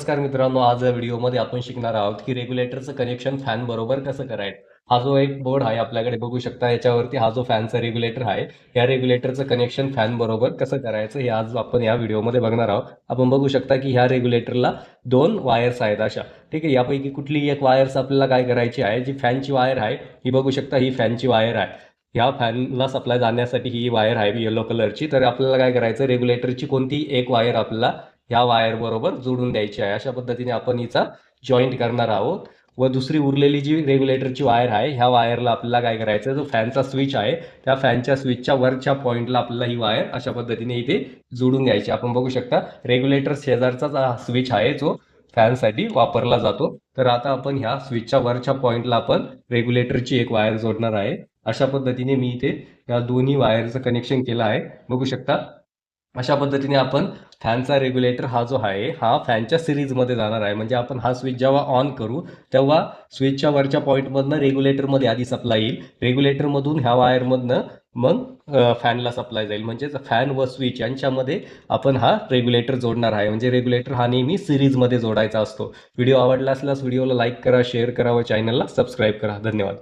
नमस्कार मित्रांनो आज या व्हिडिओमध्ये आपण शिकणार आहोत की रेग्युलेटरचं कनेक्शन फॅन बरोबर कसं करायचं? हा जो एक बोर्ड आहे आपल्याकडे बघू शकता याच्यावरती हा जो फॅनचा रेग्युलेटर आहे या रेग्युलेटरचं कनेक्शन फॅन बरोबर कसं करायचं हे आज आपण या व्हिडिओमध्ये बघणार आहोत. आपण बघू शकता की ह्या रेग्युलेटरला दोन वायर्स आहेत अशा. ठीक आहे यापैकी कुठलीही एक वायर्स आपल्याला काय करायची आहे? जी फॅनची वायर आहे ही बघू शकता ही फॅनची वायर आहे. ह्या फॅनला सप्लाय जाण्यासाठी ही वायर आहे येलो कलरची तर आपल्याला काय करायचं? रेग्युलेटरची कोणती एक वायर आपल्याला ह्या वायर बरोबर जोडून द्यायची आहे. अशा पद्धतीने आपण हिचा जॉईंट करणार आहोत. व दुसरी उरलेली जी रेग्युलेटरची वायर आहे ह्या वायरला आपल्याला काय करायचं जो फॅनचा स्विच आहे त्या फॅनच्या स्विचच्या वरच्या पॉईंटला आपल्याला ही वायर अशा पद्धतीने इथे जोडून घ्यायची आपण बघू शकता रेग्युलेटर शेजारचाच हा स्विच आहे जो फॅनसाठी वापरला जातो. तर आता आपण ह्या स्विचच्या वरच्या पॉईंटला आपण रेग्युलेटरची एक वायर जोडणार आहे. अशा पद्धतीने मी इथे या दोन्ही वायरचं कनेक्शन केलं आहे. बघू शकता अशा पद्धतीने आपण फॅनचा रेग्युलेटर हा जो आहे हा फॅनच्या सिरीजमध्ये जाणार आहे. म्हणजे आपण हा स्विच जेव्हा ऑन करू तेव्हा स्विचच्या वरच्या पॉईंटमधनं रेग्युलेटरमध्ये आधी सप्लाय येईल. रेग्युलेटरमधून ह्या वायरमधनं मग फॅनला सप्लाय जाईल. म्हणजेच फॅन व स्विच यांच्यामध्ये आपण हा रेग्युलेटर जोडणार आहे. म्हणजे रेग्युलेटर हा नेहमी सिरीजमध्ये जोडायचा असतो. व्हिडिओ आवडला असल्यास व्हिडिओला लाईक करा शेअर करा व चॅनलला सबस्क्राईब करा. धन्यवाद.